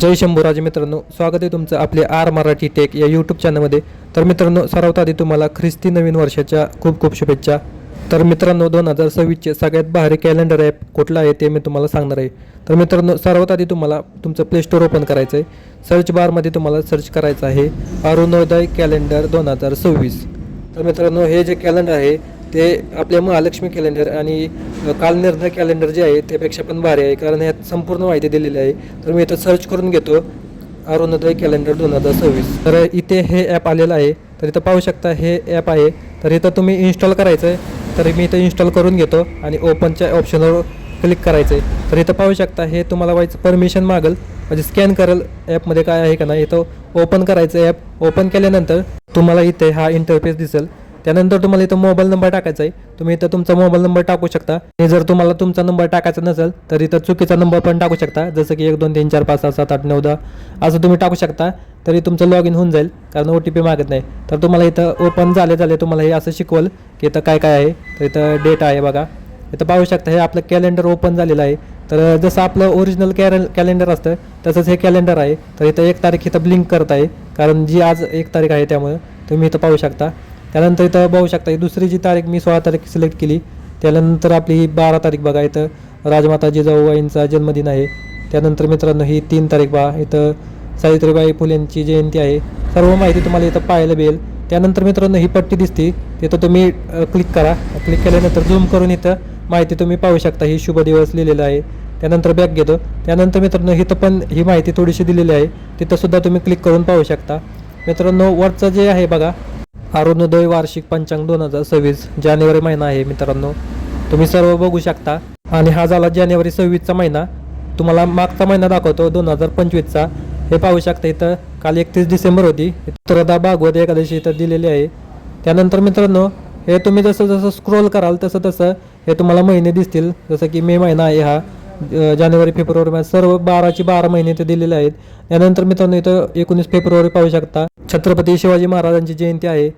जय शंभूराजे मित्रांनो स्वागत आहे तुमचं आपले आर मराठी टेक या यूट्यूब चॅनलमध्ये तर मित्रांनो सर्वात आधी तुम्हाला ख्रिस्ती नवीन वर्षाच्या खूप खूप शुभेच्छा. तर मित्रांनो दोन हजार सव्वीसचे सगळ्यात भारी कॅलेंडर ॲप कुठलं आहे ते मी तुम्हाला सांगणार आहे. तर मित्रांनो सर्वात आधी तुम्हाला तुमचं प्ले स्टोअर ओपन करायचं आहे सर्च बारमध्ये तुम्हाला सर्च करायचं आहे. अरुणोदय कॅलेंडर दोन हजार सव्वीस. तर मित्रांनो हे जे कॅलेंडर आहे ते आपल्या महालक्ष्मी कॅलेंडर आणि अ, कालनिर्णय कॅलेंडर जे आहे त्यापेक्षा पण भारी आहे. कारण ह्यात संपूर्ण माहिती दिलेली आहे. तर मी इथं सर्च करून घेतो. अरुणोदय कॅलेंडर दोन हजार सव्वीस. तर इथे हे ॲप आलेलं आहे. तर इथं पाहू शकता हे ॲप आहे. तर इथं तुम्ही इन्स्टॉल करायचं आहे तर मी इथं इन्स्टॉल करून घेतो आणि ओपनच्या ऑप्शनवर क्लिक करायचं आहे तर इथं पाहू शकता हे तुम्हाला व्हायचं परमिशन मागेल. म्हणजे स्कॅन करेल ॲपमध्ये काय आहे का नाही. इथं ओपन करायचं ॲप ओपन केल्यानंतर तुम्हाला इथे हा इंटरफेस दिसेल. त्यानंतर तुम्हाला इथं मोबाईल नंबर टाकायचा आहे. तुम्ही इथं तुमचा मोबाईल नंबर टाकू शकता. आणि जर तुम्हाला तुमचा नंबर टाकायचा नसेल तर इथं चुकीचा नंबर पण टाकू शकता. जसं की एक दोन तीन चार पाच सहा सात आठ नऊ दहा असं तुम्ही टाकू शकता. तरी तुमचं लॉग इन होऊन जाईल कारण ओ टी पी मागत नाही. तर तुम्हाला इथं ओपन झाले झाले तुम्हाला हे असं शिकवल की इथं काय काय आहे. तर इथं डेट आहे बघा. इथं पाहू शकता हे आपलं कॅलेंडर ओपन झालेलं आहे. तर जसं आपलं ओरिजिनल कॅर कॅलेंडर असतं तसंच हे कॅलेंडर आहे. तर इथं एक तारीख इथं ब्लिंक करत आहे कारण जी आज एक तारीख आहे त्यामुळे तुम्ही इथं पाहू शकता. त्यानंतर इथं पाहू शकता ही दुसरी जी तारीख मी सोळा तारीख सिलेक्ट केली त्यानंतर आपली ही बारा तारीख बघा इथं राजमाता जिजाऊबाईंचा जन्मदिन आहे. त्यानंतर मित्रांनो ही तीन तारीख बघा इथं सावित्रीबाई फुलेंची जयंती आहे. सर्व माहिती तुम्हाला इथं पाहायला मिळेल. त्यानंतर मित्रांनो ही पट्टी दिसते तिथं तुम्ही क्लिक करा. क्लिक केल्यानंतर झूम करून इथं माहिती तुम्ही पाहू शकता ही शुभ दिवस लिहिलेला आहे. त्यानंतर बॅग घेतो. त्यानंतर मित्रांनो इथं पण ही माहिती थोडीशी दिलेली आहे. तिथंसुद्धा तुम्ही क्लिक करून पाहू शकता. मित्रांनो वरचं जे आहे बघा अरुणोदय वार्षिक पंचांग दोन हजार सव्वीस जानेवारी महिना आहे मित्रांनो. तुम्ही सर्व बघू शकता. आणि हा झाला जानेवारी सव्वीसचा महिना. तुम्हाला मागचा महिना दाखवतो दोन हजार पंचवीसचा. हे पाहू शकता इथं काल एकतीस डिसेंबर होती. त्रदा भागवत एकादशी इथं दिलेली आहे. त्यानंतर मित्रांनो हे तुम्ही जसं जसं स्क्रोल कराल तसं तसं हे तुम्हाला महिने दिसतील. जसं की मे महिना आहे हा. जानेवारी फेब्रुवारी सर्व बाराची बारा महिने इथे दिलेले आहेत. त्यानंतर मित्रांनो इथं एकोणीस फेब्रुवारी पाहू शकता. छत्रपती शिवाजी महाराजांची जयंती आहे.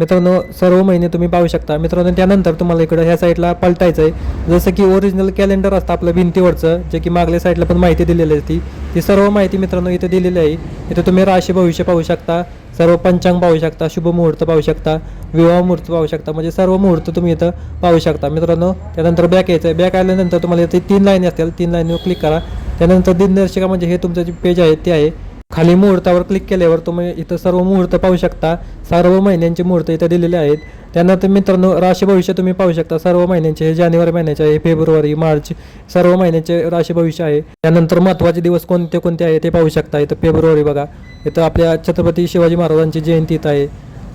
मित्रांनो सर्व महिने तुम्ही पाहू शकता. मित्रांनो त्यानंतर तुम्हाला इकडं ह्या साईडला पलटायचं आहे जसं की ओरिजिनल कॅलेंडर असतं आपलं भिंतीवरचं जे की मागल्या साईडला पण माहिती दिलेली असती ती सर्व माहिती मित्रांनो इथे दिलेली आहे. इथे तुम्ही राशी भविष्य पाहू शकता सर्व पंचांग पाहू शकता शुभ मुहूर्त पाहू शकता विवाह मुहूर्त पाहू शकता म्हणजे सर्व मुहूर्त तुम्ही इथं पाहू शकता. मित्रांनो त्यानंतर बॅक यायचं आहे बॅक आल्यानंतर तुम्हाला इथे तीन लाईन असतील. तीन लाईनवर क्लिक करा. त्यानंतर दिनदर्शिका म्हणजे हे तुमचं जे पेज आहे ते आहे. खाली मुहूर्तावर क्लिक केल्यावर तुम्ही इथं सर्व मुहूर्त पाहू शकता. सर्व महिन्यांचे मुहूर्त इथं दिलेले आहेत. त्यानंतर मित्रांनो राशी भविष्य तुम्ही पाहू शकता. सर्व महिन्यांचे हे जानेवारी महिन्याचे आहे फेब्रुवारी मार्च सर्व महिन्याचे राशी भविष्य आहे. त्यानंतर महत्त्वाचे दिवस कोणते कोणते आहे ते पाहू शकता. इथं फेब्रुवारी बघा. इथं आपल्या छत्रपती शिवाजी महाराजांची जयंती इथं आहे.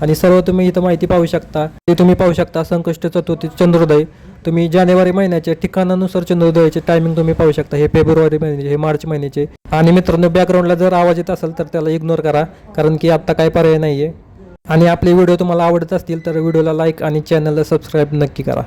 आणि सर्व तुम्ही इथं माहिती पाहू शकता. ते तुम्ही पाहू शकता संकष्ट चतुर्थी चंद्रोदय. तुम्ही जानेवारी महिन्याच्या ठिकाणानुसार चंद्रोदयाचे टायमिंग तुम्ही पाहू शकता. हे फेब्रुवारी महिन्याचे हे मार्च महिन्याचे. आणि मित्रांनो बॅकग्राऊंडला जर आवाज येत असेल तर त्याला इग्नोर करा. कारण की आत्ता काय पर्याय नाही आहे आणि आपले व्हिडिओ तुम्हाला आवडत असतील तर व्हिडिओला लाईक आणि चॅनलला सबस्क्राईब नक्की करा.